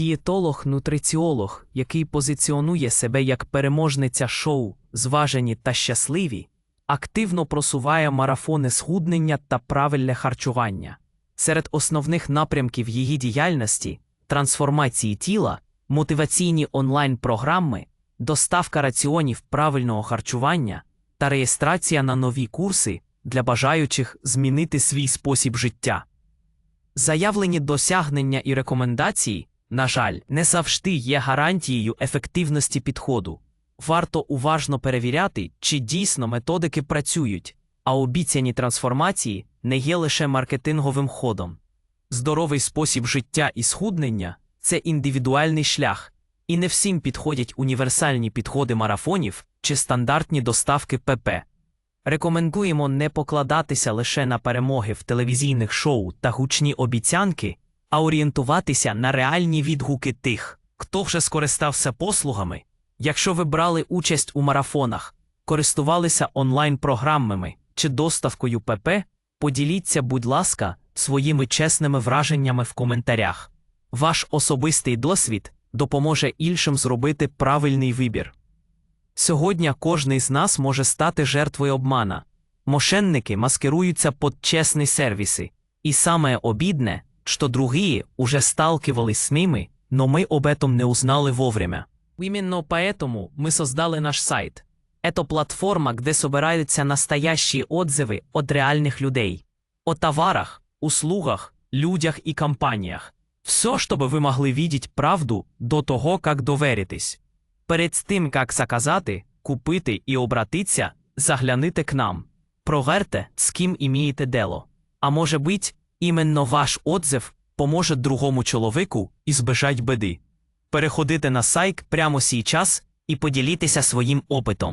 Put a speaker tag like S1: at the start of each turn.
S1: Дієтолог-нутриціолог, який позиціонує себе як переможниця шоу Зважені та щасливі, активно просуває марафони схуднення та правильне харчування. Серед основних напрямків її діяльності трансформації тіла, мотиваційні онлайн-програми, доставка раціонів правильного харчування та реєстрація на нові курси для бажаючих змінити свій спосіб життя. Заявлені досягнення і рекомендації, на жаль, не завжди є гарантією ефективності підходу. Варто уважно перевіряти, чи дійсно методики працюють, а обіцяні трансформації не є лише маркетинговим ходом. Здоровий спосіб життя і схуднення це індивідуальний шлях, і не всім підходять універсальні підходи марафонів чи стандартні доставки ПП. Рекомендуємо не покладатися лише на перемоги в телевізійних шоу та гучні обіцянки, а орієнтуватися на реальні відгуки тих, хто вже скористався послугами. Якщо ви брали участь у марафонах, користувалися онлайн-програмами чи доставкою ПП, поділіться, будь ласка, своїми чесними враженнями в коментарях. Ваш особистий досвід допоможе іншим зробити правильний вибір. Сьогодні кожний з нас може стати жертвою обмана. Мошенники маскируються під чесні сервіси. И самое обидное, что другие уже сталкивались с ними, но мы об этом не узнали вовремя. Именно поэтому мы создали наш сайт. Это платформа, где собираются настоящие отзывы от реальных людей. О товарах, услугах, людях и компаниях. Все, чтобы вы могли видеть правду до того, как доверитесь. Перед тим, як заказати, купити і обратиться, загляните к нам. Проверте, з ким імієте дело. А може бить, іменно ваш отзив поможе другому чоловіку і збежать беди. Переходите на сайт прямо сейчас і поділіться своїм опитом.